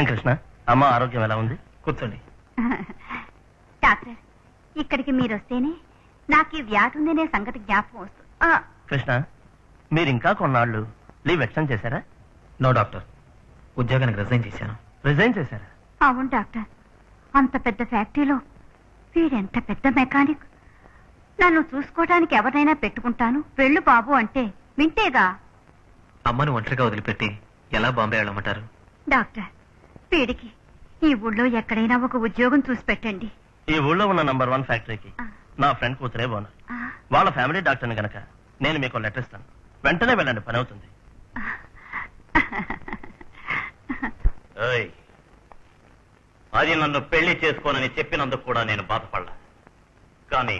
ఏం కృష్ణ? అమ్మ ఆరోగ్యం ఎలా ఉంది? కూర్చోండి. డాక్టర్ ఇక్కడికి మీరు వస్తేనే నాకు ఈ వ్యాధి ఉందనే సంగతి జ్ఞాపకం వస్తుంది. ఆ, కృష్ణ మీరు ఇంకా కొన్నాళ్ళు లీవ్ ఎక్స్టెండ్ చేశారా? నో డాక్టర్ ఉద్యోగానికి రిజైన్ చేశాను. రిజైన్ చేశారా? అవును డాక్టర్ అంత పెద్ద ఫ్యాక్టరీలో వీడెంత పెద్ద మెకానిక్? నన్ను చూసుకోవడానికి ఎవరినైనా పెట్టుకుంటాను? వెళ్ళు బాబు అంటే వింటేగా? అమ్మను ఒంటరిగా వదిలిపెట్టి ఎలా బాంబే వెళ్ళమంటారు? డాక్టర్ వీడికి ఈ ఊళ్ళో ఎక్కడైనా ఒక ఉద్యోగం చూసి పెట్టండి. ఈ ఊళ్ళో ఉన్న నంబర్ వన్ ఫ్యాక్టరీకి నా ఫ్రెండ్ కూతురే ఓనర్ ఆ, వాళ్ళ ఫ్యామిలీ డాక్టర్ని గనక నేను మీకు లెటర్ ఇస్తాను. వెంటనే వెళ్ళండి పని అవుతుంది. ఏయ్, అది నన్ను పెళ్ళి చేసుకోనని చెప్పినందుకు కూడా నేను బాధపడలా. కానీ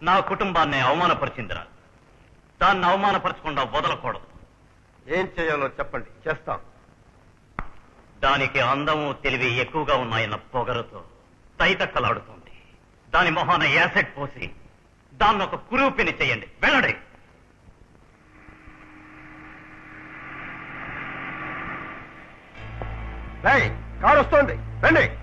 నా కుటుంబాన్ని అవమానపరిచిందిరా. దాన్ని అవమానపరచకుండా వదలకూడదు. ఏం చేయాలో చెప్పండి చేస్తాం. దానికి అందము తెలివి ఎక్కువగా ఉన్నాయన్న పొగరుతో తైతక్కలాడుతుంది. దాని మొహాన యాసెట్ పోసి దాన్ని ఒక కురూపిని చేయండి. వెళ్ళండి. కారు వస్తోంది. రండి.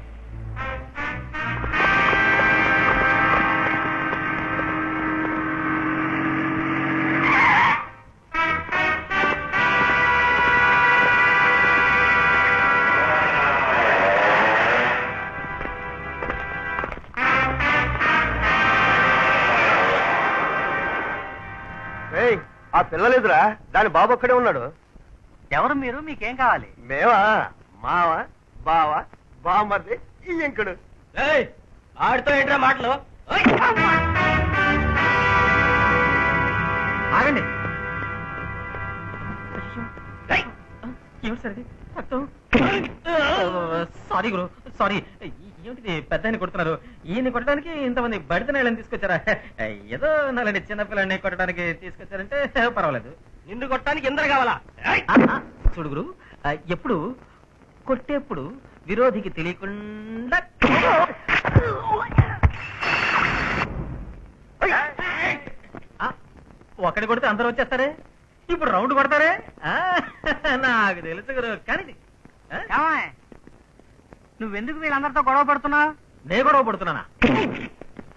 ఆ పిల్లలేదురా. దాని బాబు ఒక్కడే ఉన్నాడు. ఎవరు మీరు? మీకేం కావాలి? మేవా? మావ? బావ? బామ్మర్ది? ఈ ఇంకుడు. ఆడితో ఏంట్రా మాటలు? ఆగండి. ఏమిటి సార్ ఇది? సారీ గురు సారీ. ఏమిటిది పెద్ద ఆయన కొడుతున్నారు. ఈయన కొట్టడానికి ఇంతమంది బడిత నేలని తీసుకొచ్చారా? ఏదో నాలండి చిన్నపిల్లని కొట్టడానికి తీసుకొచ్చారంటే పర్వాలేదు. నిన్ను కొట్టడానికి ఎందరు కావాలా? చూడు గురు ఎప్పుడు? కొట్టేప్పుడు విరోధికి తెలియకుండా ఒకటి కొడితే అందరూ వచ్చేస్తారే? ఇప్పుడు రౌండ్ కొడతారే? ఆ, నాకు తెలుసు గురు కానీ నువ్వెందుకు వీళ్ళందరితో గొడవ పడుతున్నావు? నే గొడవ పడుతున్నానా?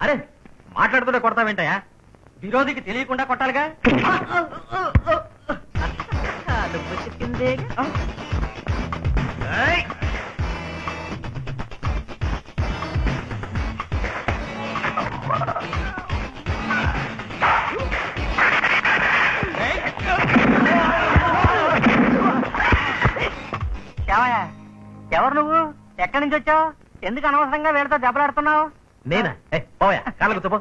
అరే మాట్లాడుతుంటే కొడతావేంటయా విరోధికి తెలియకుండా కొట్టాలిగా? నువ్వు ఎవరు నువ్వు? ఎక్కడి నుంచి వచ్చావు? ఎందుకు అనవసరంగా వీళ్ళతో దెబ్బలాడుతున్నావు? నేనా? పోయా కూర్చోపో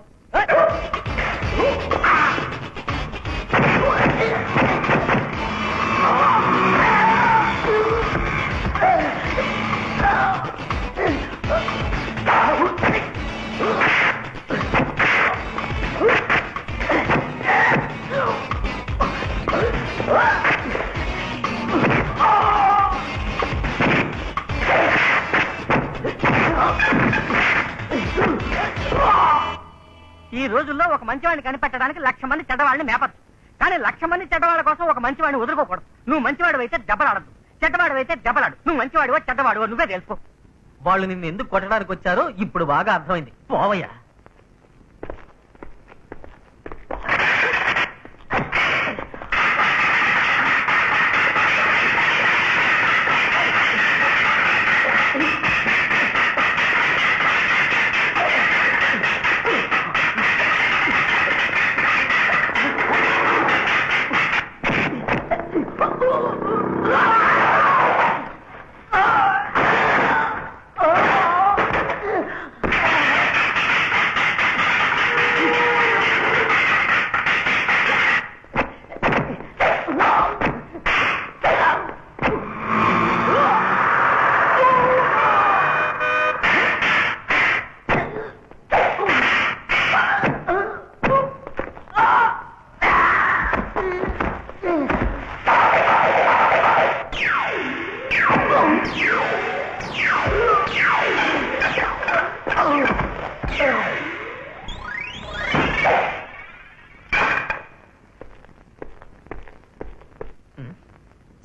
ఈ మంచివాడిని కనిపెట్టడానికి లక్ష మంది చెడ్డవాళ్ళని మేపచ్చు కానీ లక్ష మంది చెడ్డవాళ్ళ కోసం ఒక మంచివాడిని వదులుకోకూడదు. నువ్వు మంచివాడు అయితే దెబ్బలాడద్దు. చెడ్డవాడు అయితే దెబ్బలాడు. నువ్వు మంచివాడివో చెడ్డవాడివో నువ్వే తెలుసుకో. వాళ్ళు నిన్ను ఎందుకు కొట్టడానికి వచ్చారో ఇప్పుడు బాగా అర్థమైంది. పోవయ్యా.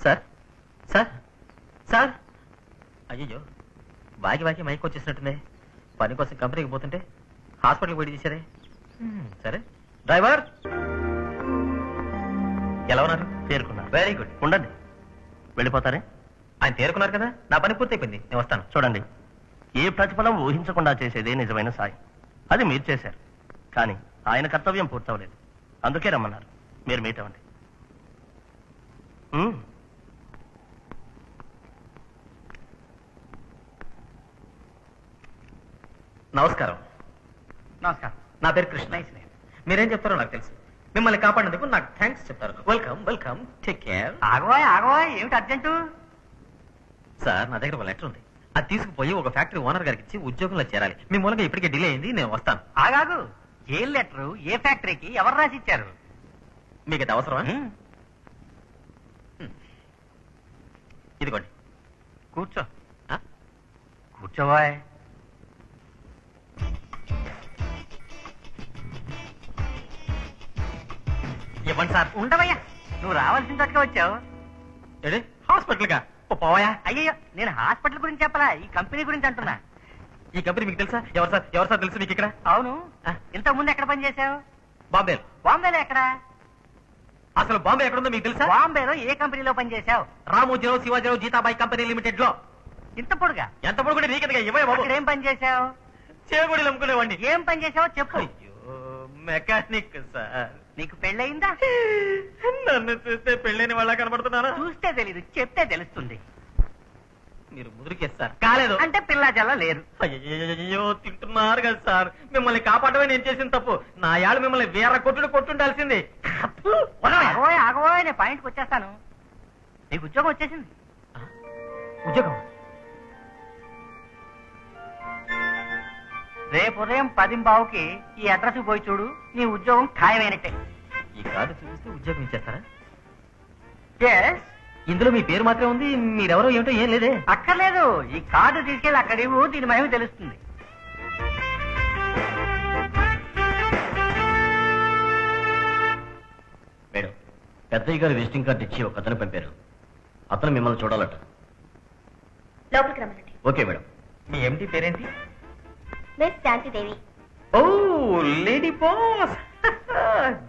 Sir sir sir. అయ్యో వాకి వాకి మైక్ వచ్చేసినట్టుంది. పని కోసం కంపెనీకి పోతుంటే హాస్పిటల్కి పోయి తీసారే. సరే. డ్రైవర్! ఎలా ఉన్నారు? తేరుకున్నారు. వెరీ గుడ్ ఉండండి. వెళ్ళిపోతారే? ఆయన తేరుకున్నారు కదా? నా పని పూర్తయిపోయింది. నేను వస్తాను. చూడండి ఏ ప్రతిఫలం ఊహించకుండా చేసేదే నిజమైన సాయం. అది మీరు చేశారు. కానీ ఆయన కర్తవ్యం పూర్తవలేదు. అందుకే రమ్మన్నారు. మీరు మీట్ అవ్వండి. నమస్కారం. నమస్కారం. నా పేరు కృష్ణ. మీరేం చెప్తారో నాకు తెలుసు. మిమ్మల్ని కాపాడినందుకు నాకు థ్యాంక్స్ చెప్తారు. వెల్కమ్ వెల్కమ్ టేక్ కేర్ ఆగవాయ్ ఆగవాయ్ ఏమిటి అర్జెంటు? సార్ నా దగ్గర ఒక లెటర్ ఉంది. అది తీసుకుపోయి ఒక ఫ్యాక్టరీ ఓనర్ గారికి ఇచ్చి ఉద్యోగంలో చేరాలి. మీ మూలంగా ఇప్పటికే డిలే అయింది నేను వస్తాను. ఆగాగు. ఏ లెటరు ఏ ఫ్యాక్టరీకి ఎవరు రాసి ఇచ్చారు మీకు ఉమ్, ఇదిగోండి. కూర్చో? కూర్చోవాయ్. ఇవ్వండి సార్. ఉండవయ్యా. నువ్వు రావాల్సిన చోటుగా వచ్చావు. ఏడి హాస్పిటల్గా పోవాయా అయ్యయ్యో నేను హాస్పిటల్ గురించి చెప్పలా? ఈ కంపెనీ గురించి అంటున్నా. ఈ కంపెనీ మీకు తెలుసా? ఎవరు సార్? ఎవరు సార్ తెలుసు మీకు ఇక్కడ అవును. ఆ? ఇంతకు ముందు ఎక్కడ పనిచేసావు బాంబే బాంబేలో ఎక్కడ? అసలు బాంబే ఎక్కడుందో మీకు తెలుసా? బాంబేలో ఏ కంపెనీలో పనిచేసావు రామోజీరావు శివాజీరావు జీతాబాయి కంపెనీ లిమిటెడ్లో ఇంత పొడుగా? ఎంత పొడి కూడా నీకెందుగా ఇవ్వయా బాబు. ఏం పని చేసావు చేగుడి అమ్ముకునేవాడిని ఏం పని చేసావో చెప్పు. అయ్యో మెకానిక్ సార్. నీకు పెళ్ళయిందా? నన్ను చూస్తే పెళ్ళైన వాళ్ళ కనబడుతున్నారా? చూస్తే తెలీదు చెప్తే తెలుస్తుంది. మీరు ముదురుకేస్తారు కాలేదు. అంటే పిల్ల జల్ల లేరు. అయ్యో తింటున్నారు కదా సార్. మిమ్మల్ని కాపాడమే నేను చేసిన తప్పు. నా యాళ్ళు మిమ్మల్ని వేర కొట్టుడు కొట్టుండాల్సింది. ఆగోయ్ నేను పాయింట్కి వచ్చేస్తాను. నీకు ఉద్యోగం వచ్చేసింది. ఉద్యోగం రేపు ఉదయం పదింబావుకి ఈ అడ్రస్ పోయి చూడు. నీ ఉద్యోగం ఖాయమైనట్టే. ఈ కార్డు చూపిస్తే ఉద్యోగం ఇచ్చేస్తారా? ఎస్ ఇందులో మీ పేరు మాత్రమే ఉంది మీరెవరో ఏమిటో ఏం లేదే. అక్కర్లేదు. ఈ కార్డు తీసుకెళ్ళి అక్కడ ఇవ్వు దీని మహిమ తెలుస్తుంది. మేడం పెద్దయ్య గారు విజిటింగ్ కార్డు ఇచ్చి ఒక అతను పంపారు. అతను మిమ్మల్ని చూడాలట. లోపలికి రమ్మనండి. Okay madam. మీ ఎంటీ పేరేంటి? Miss Shantidevi oh lady boss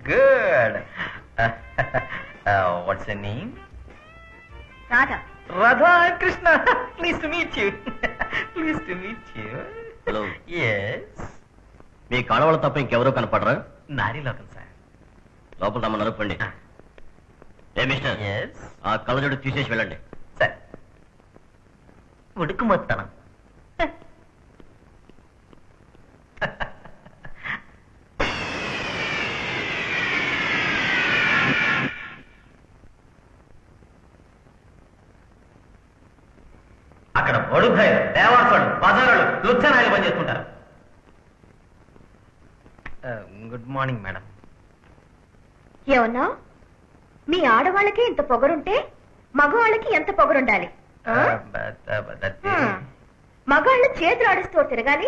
good what's name Radha Radha Krishna please to meet you please to meet you Hello. Yes మీ కాడవాళ్ళ తప్ప ఇంకెవరో కనపడరా? నారీ లోకం సార్ లోపల రమ్మన్నారు పండి ఏ మిస్టర్? ఎస్ ఆ కళ్ళజోడు తీసేసి వెళ్ళండి. సార్ ఉడుకు మొత్తం. అక్కడ బడుభాయ్ దేవాసుడు బజారులు లుచ్చనాయలు పనిచేస్తుంటారు. Good morning madam. ఏమన్నా? మీ ఆడవాళ్ళకి ఇంత పొగరుంటే మగవాళ్ళకి ఎంత పొగరుండాలి? ఆ? మగాళ్ళు చేతులు ఆడిస్తూ తిరగాలి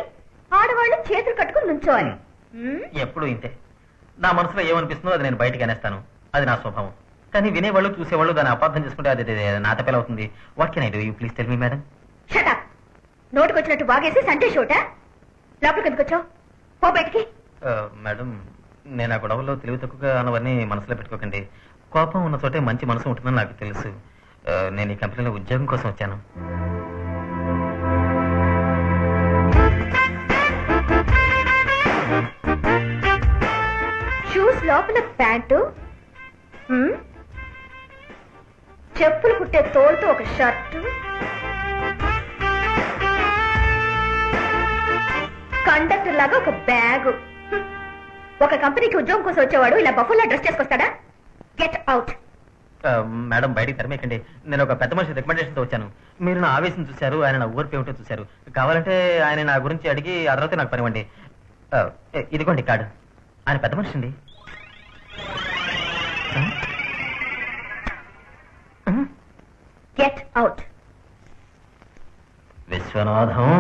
ఆడవాళ్ళు చేతులు కట్టుకుని నుంచోవాలి? ఎప్పుడు ఇంతే. నా మనసులో ఏమనిపిస్తుందో అది నేను బయటికి అనేస్తాను. అది నా స్వభావం. కానీ వినేవాళ్ళు చూసేవాళ్ళు దాన్ని అపార్థం చేసుకుంటే అది అది నాట అవుతుంది. What can I do you please tell me madam Shut up. నోటుకొచ్చినట్టు బాగేసి సంటే షోట. లోపలికి ఎందుకు వచ్చావు? పో బయటికి. మేడం నేను ఆ గొడవలో తెలివి తక్కువగా అన్నవన్నీ మనసులో పెట్టుకోకండి. కోపం ఉన్న చోటే మంచి మనసు ఉంటుందని నాకు తెలుసు. నేను ఈ కంపెనీలో ఉద్యోగం కోసం వచ్చాను. లోపల ప్యాంటు? చెప్పులు కుట్టే తోలుతో ఒక షర్టు? కండక్టర్ లాగా ఒక బ్యాగు? ఒక కంపెనీకి ఉద్యోగం కోసం వచ్చేవాడు ఇలా బఫుల్లా డ్రెస్ చేసుకొస్తాడా? గెట్ అవుట్ మేడం బయటికి తరమేకండి నేను ఒక పెద్ద మనిషి రికమెండేషన్తో వచ్చాను. మీరు నా ఆవేశం చూశారు ఆయన నా ఊరిపి ఉంటే చూశారు. కావాలంటే ఆయన నా గురించి అడిగి ఆ తర్వాత నాకు పనివ్వండి. ఇదిగోండి కార్డు. ఆయన పెద్ద మనిషి అండి. ఆ? ఆ? Get out Viswanatham